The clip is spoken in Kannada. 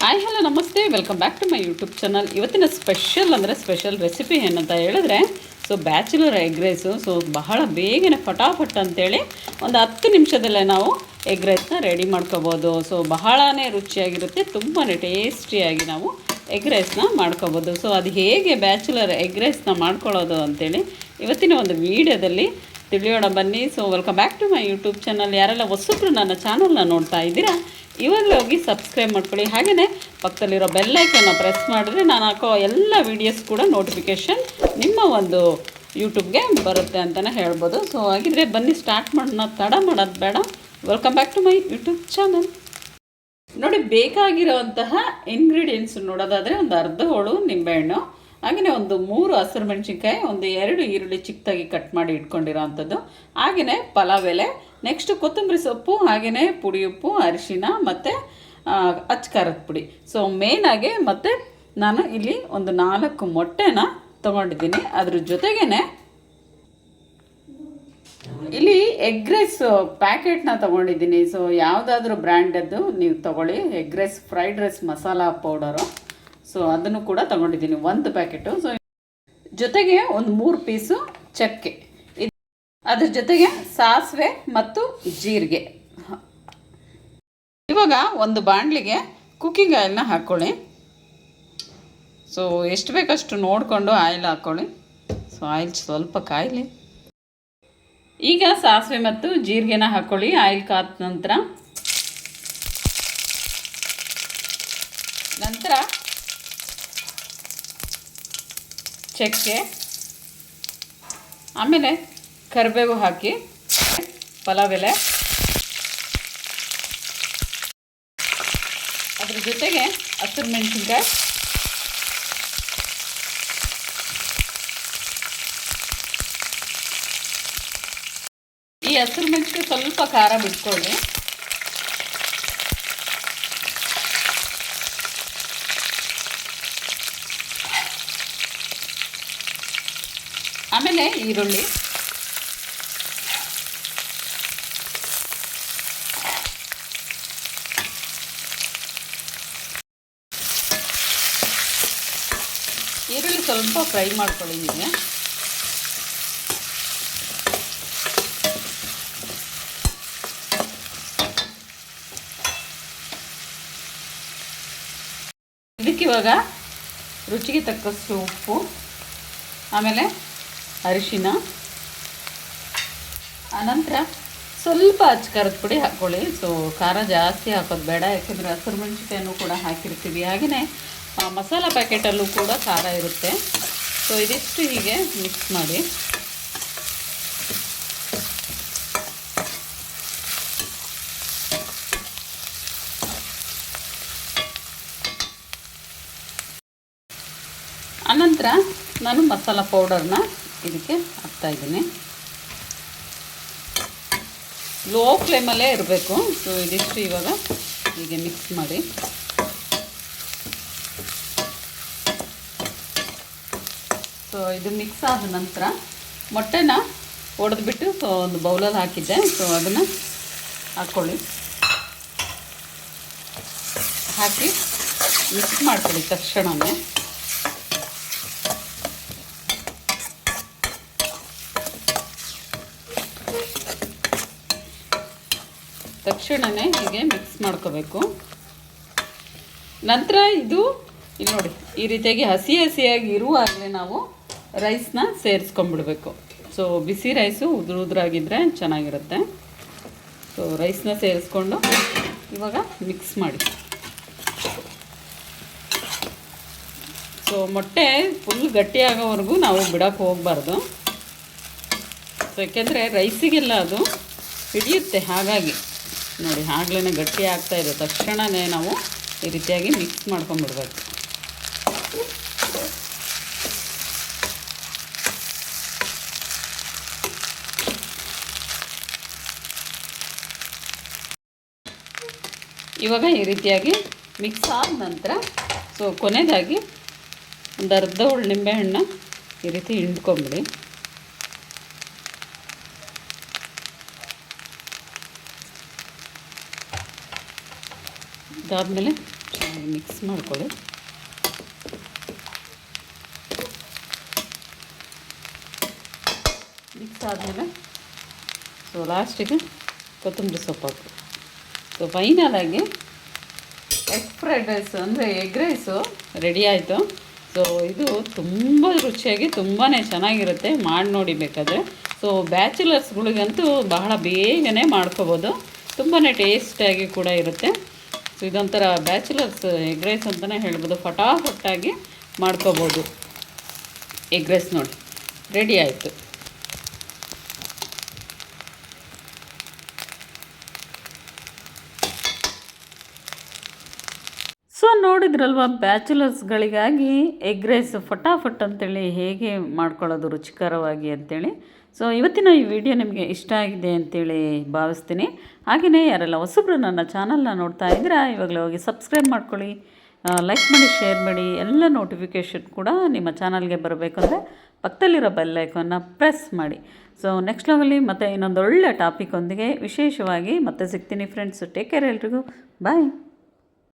ಹಾಯ್ ಹಲೋ ನಮಸ್ತೆ welcome back to my YouTube channel ಇವತ್ತಿನ ಸ್ಪೆಷಲ್ ಅಂದರೆ ಸ್ಪೆಷಲ್ ರೆಸಿಪಿ ಏನಂತ ಹೇಳಿದ್ರೆ so bachelor egg rice so ಬಹಳ ಬೇಗನೆ ಫಟಾಫಟ್ ಅಂತೇಳಿ ಒಂದು ಹತ್ತು ನಿಮಿಷದಲ್ಲೇ ನಾವು ಎಗ್ ರೈಸ್ನ ರೆಡಿ ಮಾಡ್ಕೋಬೋದು. ಸೊ ಬಹಳನೇ ರುಚಿಯಾಗಿರುತ್ತೆ ತುಂಬಾ ಟೇಸ್ಟಿಯಾಗಿ ನಾವು ಎಗ್ ರೈಸ್ನ ಮಾಡ್ಕೋಬೋದು. ಸೊ ಅದು ಹೇಗೆ ಬ್ಯಾಚುಲರ್ ಎಗ್ ರೈಸ್ನ ಮಾಡ್ಕೊಳ್ಳೋದು ಅಂತೇಳಿ ಇವತ್ತಿನ ಒಂದು ವೀಡಿಯೋದಲ್ಲಿ ತಿಳಿಯೋಣ ಬನ್ನಿ. So welcome back to my YouTube channel ಯಾರೆಲ್ಲ ಹೊಸಬ್ರು ನನ್ನ ಚಾನಲ್ನ ನೋಡ್ತಾ ಇದ್ದೀರಾ, ಇವಾಗಲೇ ಹೋಗಿ ಸಬ್ಸ್ಕ್ರೈಬ್ ಮಾಡ್ಕೊಳ್ಳಿ. ಹಾಗೆಯೇ ಪಕ್ಕದಲ್ಲಿರೋ ಬೆಲ್ಲೈಕನ್ನು ಪ್ರೆಸ್ ಮಾಡಿದ್ರೆ ನಾನು ಹಾಕೋ ಎಲ್ಲ ವೀಡಿಯೋಸ್ ಕೂಡ ನೋಟಿಫಿಕೇಷನ್ ನಿಮ್ಮ ಒಂದು ಯೂಟ್ಯೂಬ್ಗೆ ಬರುತ್ತೆ ಅಂತಲೇ ಹೇಳ್ಬೋದು. ಸೊ ಹಾಗಿದ್ರೆ ಬನ್ನಿ ಸ್ಟಾರ್ಟ್ ಮಾಡೋಣ. ತಡ ಮಾಡೋದು ಬೇಡ. Welcome back to my YouTube channel ನೋಡಿ ಬೇಕಾಗಿರೋಂತಹ ಇಂಗ್ರೀಡಿಯೆಂಟ್ಸ್ ನೋಡೋದಾದರೆ ಒಂದು ಅರ್ಧ ಹೋಳು ನಿಂಬೆಹಣ್ಣು ಹಾಗೆಯೇ ಒಂದು ಮೂರು ಹಸಿರು ಮೆಣಸಿನ್ಕಾಯಿ, ಒಂದು ಎರಡು ಈರುಳ್ಳಿ ಚಿಕ್ಕದಾಗಿ ಕಟ್ ಮಾಡಿ ಇಟ್ಕೊಂಡಿರೋ ಅಂಥದ್ದು ಹಾಗೆಯೇ ಪಲಾವ್ ಎಲೆ ನೆಕ್ಸ್ಟ್ ಕೊತ್ತಂಬರಿ ಸೊಪ್ಪು ಹಾಗೆಯೇ ಪುಡಿ ಉಪ್ಪು, ಅರಿಶಿನ ಮತ್ತು ಅಚ್ಚ ಖಾರದ ಪುಡಿ. ಸೊ ಮೇನಾಗಿ ಮತ್ತು ನಾನು ಇಲ್ಲಿ ಒಂದು ನಾಲ್ಕು ಮೊಟ್ಟೆನ ತೊಗೊಂಡಿದ್ದೀನಿ. ಅದ್ರ ಜೊತೆಗೇ ಇಲ್ಲಿ ಎಗ್ ರೈಸ್ ಪ್ಯಾಕೆಟ್ನ ತೊಗೊಂಡಿದ್ದೀನಿ. ಸೊ ಯಾವುದಾದ್ರೂ ಬ್ರ್ಯಾಂಡದ್ದು ನೀವು ತೊಗೊಳ್ಳಿ. Egg rice fried rice masala powder so ಅದನ್ನು ಕೂಡ ತಗೊಂಡಿದ್ದೀನಿ, ಒಂದು ಪ್ಯಾಕೆಟು. ಸೊ ಜೊತೆಗೆ ಒಂದು ಮೂರು ಪೀಸು ಚಕ್ಕೆ. ಇದು ಅದ್ರ ಜೊತೆಗೆ ಸಾಸಿವೆ ಮತ್ತು ಜೀರಿಗೆ. ಇವಾಗ ಒಂದು ಬಾಣಲಿಗೆ ಕುಕ್ಕಿಂಗ್ ಆಯಿಲ್ನ ಹಾಕ್ಕೊಳ್ಳಿ ಸೊ ಎಷ್ಟು ಬೇಕಷ್ಟು ನೋಡಿಕೊಂಡು ಆಯಿಲ್ ಹಾಕ್ಕೊಳ್ಳಿ ಸೊ ಆಯಿಲ್ ಸ್ವಲ್ಪ ಕಾಯಲಿ. ಈಗ ಸಾಸಿವೆ ಮತ್ತು ಜೀರಿಗೆನ ಹಾಕ್ಕೊಳ್ಳಿ ಆಯಿಲ್ ಕಾದ ನಂತರ. ನಂತರ ಚಕ್ಕೆ, ಆಮೇಲೆ ಕರಿಬೇವು ಹಾಕಿ ಪಲಾವ್ ಎಲೆ ಅದ್ರ ಜೊತೆಗೆ ಹಸಿರು ಮೆಣಸಿನ್ಕಾಯಿ. ಈ ಹಸಿರು ಮೆಣಸಿನ್ಕಾಯಿ ಸ್ವಲ್ಪ ಖಾರ ಬಿಟ್ಕೊಳ್ಳಿ. ಆಮೇಲೆ ಈರುಳ್ಳಿ. ಈರುಳ್ಳಿ ಸ್ವಲ್ಪ ಫ್ರೈ ಮಾಡ್ಕೊಳ್ಳಿ ಇದಕ್ಕೆ ಇದಕ್ಕಿವಾಗ ರುಚಿಗೆ ತಕ್ಕಷ್ಟು ಉಪ್ಪು ಆಮೇಲೆ ಅರಿಶಿನ. ಆನಂತರ ಸ್ವಲ್ಪ ಅಚ್ಚ ಖಾರದ ಪುಡಿ ಹಾಕ್ಕೊಳ್ಳಿ. ಸೊ ಖಾರ ಜಾಸ್ತಿ ಹಾಕೋದು ಬೇಡ, ಯಾಕೆಂದರೆ ಹಸಿರು ಮೆಣಸಿಕಾಯನ್ನು ಕೂಡ ಹಾಕಿರ್ತೀವಿ. ಹಾಗೆಯೇ ಮಸಾಲ ಪ್ಯಾಕೆಟಲ್ಲೂ ಕೂಡ ಖಾರ ಇರುತ್ತೆ. ಸೊ ಇದಿಷ್ಟು ಹೀಗೆ ಮಿಕ್ಸ್ ಮಾಡಿ. ಆನಂತರ ನಾನು ಮಸಾಲ ಪೌಡರ್ನ ಇದಕ್ಕೆ ಹಾಕ್ತಾ ಇದ್ದೀನಿ. ಲೋ ಫ್ಲೇಮಲ್ಲೇ ಇರಬೇಕು. ಸೊ ಇದಿಷ್ಟು ಇವಾಗ ಹೀಗೆ ಮಿಕ್ಸ್ ಮಾಡಿ. ಸೊ ಇದು ಮಿಕ್ಸ್ ಆದ ನಂತರ ಮೊಟ್ಟೆನ ಒಡೆದ್ಬಿಟ್ಟು ಸೊ ಒಂದು ಬೌಲಲ್ಲಿ ಹಾಕಿದ್ದೆ. ಸೊ ಅದನ್ನು ಹಾಕ್ಕೊಳ್ಳಿ ಹಾಕಿ ಮಿಕ್ಸ್ ಮಾಡ್ಕೊಳ್ಳಿ ತಕ್ಷಣವೇ ತಕ್ಷಣವೇ ಹೀಗೆ ಮಿಕ್ಸ್ ಮಾಡ್ಕೋಬೇಕು. ನಂತರ ಇದು, ಇಲ್ಲಿ ನೋಡಿ, ಈ ರೀತಿಯಾಗಿ ಹಸಿ ಹಸಿಯಾಗಿ ಇರುವಾಗಲೇ ನಾವು ರೈಸ್ನ ಸೇರಿಸ್ಕೊಂಡ್ಬಿಡ್ಬೇಕು. ಸೊ ಬಿಸಿ ರೈಸು ಉದುರು ಉದುರಾಗಿದ್ದರೆ ಚೆನ್ನಾಗಿರುತ್ತೆ. ಸೊ ರೈಸ್ನ ಸೇರಿಸ್ಕೊಂಡು ಇವಾಗ ಮಿಕ್ಸ್ ಮಾಡಿ. ಸೊ ಮೊಟ್ಟೆ ಫುಲ್ ಗಟ್ಟಿಯಾಗೋವರೆಗೂ ನಾವು ಬಿಡೋಕ್ಕೆ ಹೋಗಬಾರ್ದು. ಸೊ ಯಾಕೆಂದರೆ ರೈಸಿಗೆಲ್ಲ ಅದು ಹಿಡಿಯುತ್ತೆ ಹಾಗಾಗಿ. ನೋಡಿ ಆಗ್ಲೇ ಗಟ್ಟಿ ಆಗ್ತಾ ಇದೆ. ತಕ್ಷಣವೇ ನಾವು ಈ ರೀತಿಯಾಗಿ ಮಿಕ್ಸ್ ಮಾಡ್ಕೊಂಡ್ಬಿಡ್ಬೇಕು. ಇವಾಗ ಈ ರೀತಿಯಾಗಿ ಮಿಕ್ಸ್ ಆದ ನಂತರ ಸೊ ಕೊನೆಯದಾಗಿ ಒಂದು ಅರ್ಧ ಹುಳು ನಿಂಬೆಹಣ್ಣು ಈ ರೀತಿ ಹಿಂಡ್ಕೊಂಬಿಡಿ. ಇದಾದಮೇಲೆ ಚೆನ್ನಾಗಿ ಮಿಕ್ಸ್ ಮಾಡ್ಕೊಳ್ಳಿ. ಮಿಕ್ಸ್ ಆದಮೇಲೆ ಸೊ ಲಾಸ್ಟಿಗೆ ಕೊತ್ತಂಬರಿ ಸೊಪ್ಪು ಹಾಕು. ಸೊ ಫೈನಲಾಗಿ ಎಗ್ ಫ್ರೈಡ್ ರೈಸ್ ಅಂದರೆ ಎಗ್ ರೈಸು ರೆಡಿ ಆಯಿತು. ಸೊ ಇದು ತುಂಬ ರುಚಿಯಾಗಿ ತುಂಬಾ ಚೆನ್ನಾಗಿರುತ್ತೆ. ಮಾಡಿ ನೋಡಿ ಬೇಕಾದರೆ. ಸೊ ಬ್ಯಾಚುಲರ್ಸ್ಗಳಿಗಂತೂ ಬಹಳ ಬೇಗನೆ ಮಾಡ್ಕೋಬೋದು. ತುಂಬಾ ಟೇಸ್ಟಿಯಾಗಿ ಕೂಡ ಇರುತ್ತೆ. ಸೊ ಇದೊಂಥರ ಬ್ಯಾಚುಲರ್ಸ್ ಎಗ್ ರೈಸ್ ಅಂತಲೇ ಹೇಳ್ಬೋದು. ಫಟಾಫಟ್ಟಾಗಿ ಮಾಡ್ಕೋಬೋದು. ಎಗ್ ರೈಸ್ ನೋಡಿ. ರೆಡಿ ಆಯಿತು. ಸೊ ನೋಡಿದ್ರಲ್ವ, ಬ್ಯಾಚುಲರ್ಸ್ಗಳಿಗಾಗಿ ಎಗ್ ರೈಸ್ ಫಟಾಫಟ್ ಅಂತೇಳಿ ಹೇಗೆ ಮಾಡ್ಕೊಳ್ಳೋದು ರುಚಿಕರವಾಗಿ ಅಂತೇಳಿ. ಸೊ ಇವತ್ತಿನ ಈ ವಿಡಿಯೋ ನಿಮಗೆ ಇಷ್ಟ ಆಗಿದೆ ಅಂತೇಳಿ ಭಾವಿಸ್ತೀನಿ. ಹಾಗೆಯೇ ಯಾರೆಲ್ಲ ಹೊಸಬ್ರು ನನ್ನ ಚಾನಲ್ನ ನೋಡ್ತಾ ಇದ್ದೀರಾ, ಇವಾಗಲೇ ಹೋಗಿ ಸಬ್ಸ್ಕ್ರೈಬ್ ಮಾಡ್ಕೊಳ್ಳಿ. ಲೈಕ್ ಮಾಡಿ ಶೇರ್ ಮಾಡಿ, ಎಲ್ಲ ನೋಟಿಫಿಕೇಷನ್ ಕೂಡ ನಿಮ್ಮ ಚಾನಲ್ಗೆ ಬರಬೇಕು ಅಂದರೆ ಪಕ್ಕದಲ್ಲಿರೋ ಬೆಲ್ ಐಕಾನ್ನ ಪ್ರೆಸ್ ಮಾಡಿ. ಸೊ ನೆಕ್ಸ್ಟ್ ಲೆವೆಲ್ಲಿ ಮತ್ತೆ ಇನ್ನೊಂದು ಒಳ್ಳೆ ಟಾಪಿಕ್ ಒಂದಿಗೆ ವಿಶೇಷವಾಗಿ ಮತ್ತೆ ಸಿಗ್ತೀನಿ ಫ್ರೆಂಡ್ಸ್ ಟೇಕ್ ಕೇರ್ ಎಲ್ರಿಗೂ. ಬಾಯ್